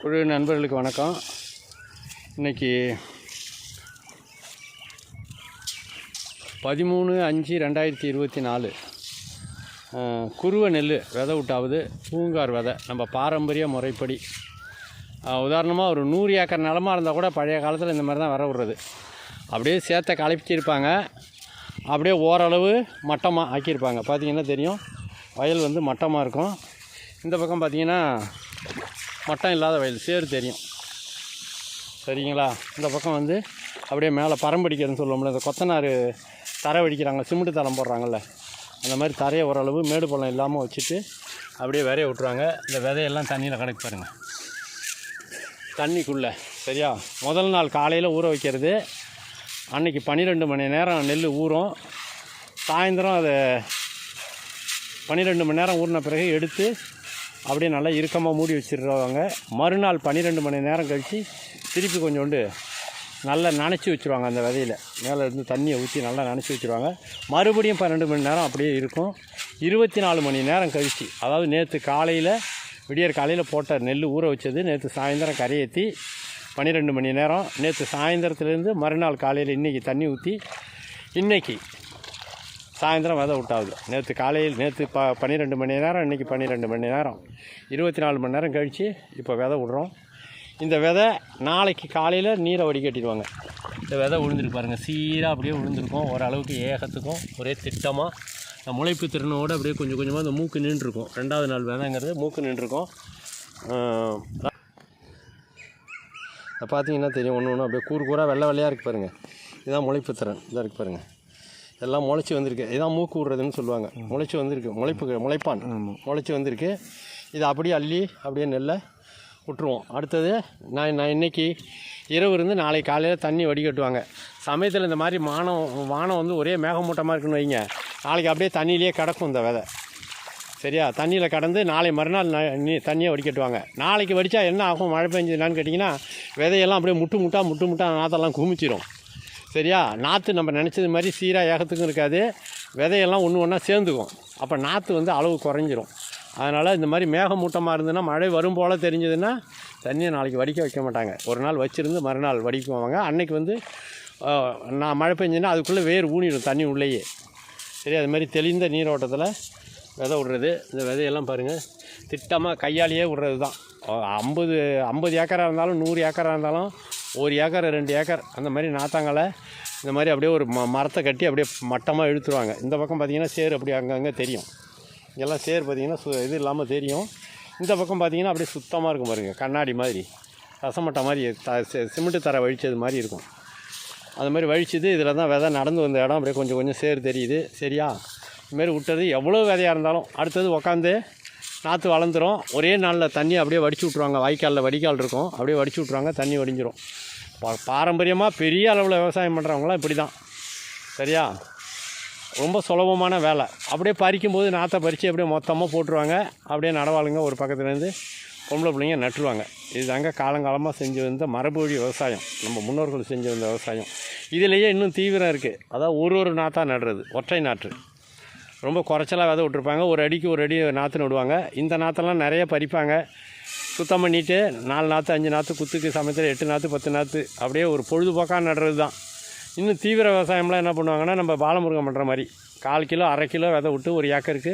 குழு நண்பர்களுக்கு வணக்கம். இன்னைக்கு பதிமூணு அஞ்சு ரெண்டாயிரத்தி இருபத்தி நாலு. குருவ நெல் விதை விட்டாவது பூங்கார் விதை. நம்ம பாரம்பரிய முறைப்படி. உதாரணமாக ஒரு நூறு ஏக்கர் நிலமாக இருந்தால் கூட பழைய காலத்தில் இந்த மாதிரி தான் வர விடுறது. அப்படியே சேர்த்த கலப்பிச்சிருப்பாங்க. அப்படியே ஓரளவு மட்டமாக ஆக்கியிருப்பாங்க. பார்த்தீங்கன்னா தெரியும். வயல் வந்து மட்டமாக இருக்கும். இந்த பக்கம் பார்த்திங்கன்னா மட்டம் இல்லாத வயல் சேர் தெரியும். சரிங்களா? இந்த பக்கம் வந்து அப்படியே மேலே பரம்படிக்கிறதுன்னு சொல்லுவோம்ல இந்த கொத்தனார் தரை வடிக்கிறாங்க சிமெண்ட் தரம் போடுறாங்கல்ல அந்த மாதிரி தரையை ஓரளவு மேடு பள்ளம் இல்லாமல் வச்சுட்டு அப்படியே விதைய விட்ருவாங்க இந்த விதையெல்லாம் தண்ணியில் கணக்கு பாருங்கள் தண்ணிக்குள்ளே சரியா? முதல் நாள் காலையில் ஊற வைக்கிறது. அன்றைக்கி பன்னிரெண்டு மணி நேரம் நெல் ஊறும். சாயந்தரம் அதை பன்னிரெண்டு மணி நேரம் ஊறின பிறகு எடுத்து அப்படியே நல்லா இறுக்கமாக மூடி வச்சிடுறவங்க மறுநாள் பன்னிரெண்டு மணி நேரம் கழித்து திருப்பி கொஞ்சோண்டு நல்லா நனைச்சி வச்சுருவாங்க அந்த விதையில். மேலே இருந்து தண்ணியை ஊற்றி நல்லா நனைச்சி வச்சுருவாங்க. மறுபடியும் பன்னெண்டு மணி நேரம் அப்படியே இருக்கும். இருபத்தி நாலு மணி நேரம் கழித்து அதாவது நேற்று காலையில் விடியற் காலையில் போட்ட நெல் ஊற வச்சது நேற்று சாயந்தரம் கரையேற்றி பன்னிரெண்டு மணி நேரம் நேற்று சாயந்தரத்துலேருந்து மறுநாள் காலையில் இன்றைக்கி தண்ணி ஊற்றி இன்றைக்கி சாயந்தரம் விதை விட்டாவுது. நேற்று காலையில் நேற்று ப பன்னிரெண்டு மணி நேரம் இன்றைக்கி பன்னிரெண்டு மணி நேரம். இருபத்தி நாலு மணி நேரம் கழித்து இப்போ விதை விட்றோம். இந்த விதை நாளைக்கு காலையில் நீரை வடிகட்டிடுவாங்க இந்த விதை விழுந்துட்டு பாருங்கள் சீராக அப்படியே விழுந்திருக்கும். ஓரளவுக்கு ஏகத்துக்கும் ஒரே திட்டமாக முளைப்பு திறனோடு அப்படியே கொஞ்சம் கொஞ்சமாக இந்த மூக்கு நின்றுருக்கும். ரெண்டாவது நாள் விதைங்கிறது மூக்கு நின்றுருக்கும். பார்த்தீங்கன்னா தெரியும். ஒன்று ஒன்று அப்படியே கூறு கூறாக வெள்ளை வெள்ளையாக இருக்குது பாருங்கள் இதுதான் முளைப்பு திறன். இதாக இருக்குது பாருங்கள் எல்லாம் முளைச்சி வந்திருக்கு. இதான் மூக்கு விடுறதுன்னு சொல்லுவாங்க. முளைச்சி வந்திருக்கு. முளைப்பு முளைப்பான். முளைச்சி வந்திருக்கு. இதை அப்படியே அள்ளி அப்படியே நெல்லை விட்டுருவோம் அடுத்தது நான் நான் இன்றைக்கி இரவு இருந்து நாளை காலையில் தண்ணி வடிகட்டுவாங்க. சமயத்தில் இந்த மாதிரி வானம் வானம் வந்து ஒரே மேகமூட்டமாக இருக்குன்னு வைங்க. நாளைக்கு அப்படியே தண்ணியிலே கிடக்கும் இந்த விதை. சரியா? தண்ணியில் கடந்து நாளை மறுநாள் ந- தண்ணியை வடிகட்டுவாங்க. நாளைக்கு வடித்தா என்ன ஆகும்? மழை பெஞ்சதுனான்னு கேட்டிங்கன்னா விதையெல்லாம் அப்படியே முட்டு முட்டா முட்டு முட்டா நாற்றெல்லாம் குமிச்சிரும். சரியா? நாற்று நம்ம நினச்சது மாதிரி சீராக ஏகத்துக்கும் இருக்காது. விதையெல்லாம் ஒன்று ஒன்றா சேர்ந்துக்கும். அப்போ நாற்று வந்து அளவு குறைஞ்சிரும். அதனால் இந்த மாதிரி மேகமூட்டமாக இருந்ததுன்னா மழை வரும் போல் தெரிஞ்சதுன்னா தண்ணியை நாளைக்கு வடிக்க வைக்க மாட்டாங்க. ஒரு நாள் வச்சுருந்து மறுநாள் வடிக்குவாங்க. அன்னைக்கு வந்து நான் மழை பெஞ்சுன்னா அதுக்குள்ளே வேர் ஊனிடும் தண்ணி உள்ளேயே. சரி அது மாதிரி தெளிந்த நீரோட்டத்தில் விதை விடுறது. இந்த விதையெல்லாம் பாருங்கள் திட்டமாக கையாலேயே விடுறது தான் ஐம்பது ஐம்பது ஏக்கராக இருந்தாலும் நூறு ஏக்கராக இருந்தாலும் ஒரு ஏக்கர் ரெண்டு ஏக்கர் அந்த மாதிரி நாத்தாங்களை இந்த மாதிரி அப்படியே ஒரு ம மரத்தை கட்டி அப்படியே மட்டமாக இழுத்துருவாங்க. இந்த பக்கம் பார்த்தீங்கன்னா சேர் அப்படி அங்கங்கே தெரியும். இங்கெல்லாம் சேர் பார்த்திங்கன்னா சு இது இல்லாமல் தெரியும். இந்த பக்கம் பார்த்தீங்கன்னா அப்படியே சுத்தமாக இருக்கும் பாருங்கள் கண்ணாடி மாதிரி. ரசமட்டை மாதிரி த சிமெண்ட்டு தர வழிச்சது மாதிரி இருக்கும். அது மாதிரி வழிச்சது இதில் தான் விதை நடந்து வந்த இடம். அப்படியே கொஞ்சம் கொஞ்சம் சேர் தெரியுது. சரியா? இதுமாரி விட்டது எவ்வளோ விதையாக இருந்தாலும் அடுத்தது உக்காந்து நாற்று வளர்ந்துரும். ஒரே நாளில் தண்ணி அப்படியே வடிச்சு விட்ருவாங்க வாய்க்காலில் வடிகால் இருக்கும். அப்படியே வடிச்சு விட்ருவாங்க தண்ணி வடிஞ்சிரும். பா பாரம்பரியமாக பெரிய அளவில் விவசாயம் பண்ணுறவங்களாம் இப்படி தான் சரியா? ரொம்ப சுலபமான வேலை. அப்படியே பறிக்கும்போது நாற்றை பறித்து அப்படியே மொத்தமாக போட்டுருவாங்க. அப்படியே நடவாளுங்க ஒரு பக்கத்துலேருந்து பொம்பளை பிள்ளைங்க நட்டுருவாங்க. இதுதாங்க காலங்காலமாக செஞ்சு வந்த மரபு வழி விவசாயம். நம்ம முன்னோர்கள் செஞ்சு வந்த விவசாயம். இதுலேயே இன்னும் தீவிரம் இருக்குது அதாவது ஒரு ஒரு நாற்றாக நடுறது. ஒற்றை நாற்று. ரொம்ப குறைச்சலாக விதை விட்ருப்பாங்க ஒரு அடிக்கு ஒரு அடி நாற்று நடுவாங்க இந்த நாற்றெல்லாம் நிறைய பறிப்பாங்க. சுத்தம் பண்ணிவிட்டு நாலு நாற்று அஞ்சு நாற்று குத்துக்கு சமயத்தில் எட்டு நாற்று பத்து நாற்று அப்படியே ஒரு பொழுதுபோக்காக நடுறது தான் இன்னும் தீவிர விவசாயம்லாம் என்ன பண்ணுவாங்கன்னா நம்ம பாலமுருகம் பண்ணுற மாதிரி கால் கிலோ அரை கிலோ விதை விட்டு ஒரு ஏக்கருக்கு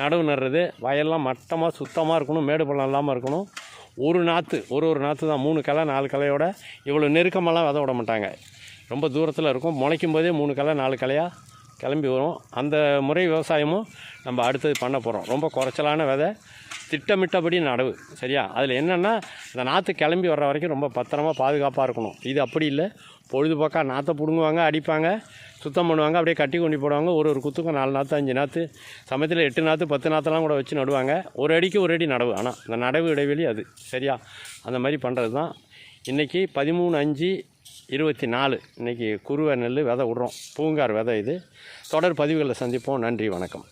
நடவு நடுறது. வயல்லாம் மட்டமாக சுத்தமாக இருக்கணும் மேடு பள்ளம் இல்லாமல் இருக்கணும். ஒரு நாற்று ஒரு ஒரு நாற்று தான் மூணு களை நாலு களையோட இவ்வளோ நெருக்கமெல்லாம் விதை விட மாட்டாங்க. ரொம்ப தூரத்தில் இருக்கும். முளைக்கும் போதே மூணு களை நாலு கலையாக கிளம்பி வரும் அந்த முறை விவசாயமும் நம்ம அடுத்தது பண்ண போகிறோம் ரொம்ப குறைச்சலான விதை திட்டமிட்டபடி நடவு சரியா? அதில் என்னென்னா இந்த நாற்று கிளம்பி வர்ற வரைக்கும் ரொம்ப பத்திரமா பாதுகாப்பாக இருக்கணும். இது அப்படி இல்லை. பொழுதுபோக்காக நாற்றை பிடுங்குவாங்க அடிப்பாங்க சுத்தம் பண்ணுவாங்க அப்படியே கட்டி கொண்டு போடுவாங்க. ஒரு ஒரு குத்துக்கும் நாலு நாற்று அஞ்சு நாற்று சமயத்தில் எட்டு நாற்று பத்து நாற்றுலாம் கூட வச்சு நடுவாங்க. ஒரு அடிக்கு ஒரு அடி நடவு. ஆனால் இந்த நடவு இடைவெளி அது சரியா? அந்த மாதிரி பண்ணுறது தான் இன்றைக்கி பதிமூணு அஞ்சு இருபத்தி நாலு. இன்றைக்கி குருவை நெல் விதை விட்றோம். பூங்கார் விதை இது. தொடர் பதிவுகளில் சந்திப்போம். நன்றி. வணக்கம்.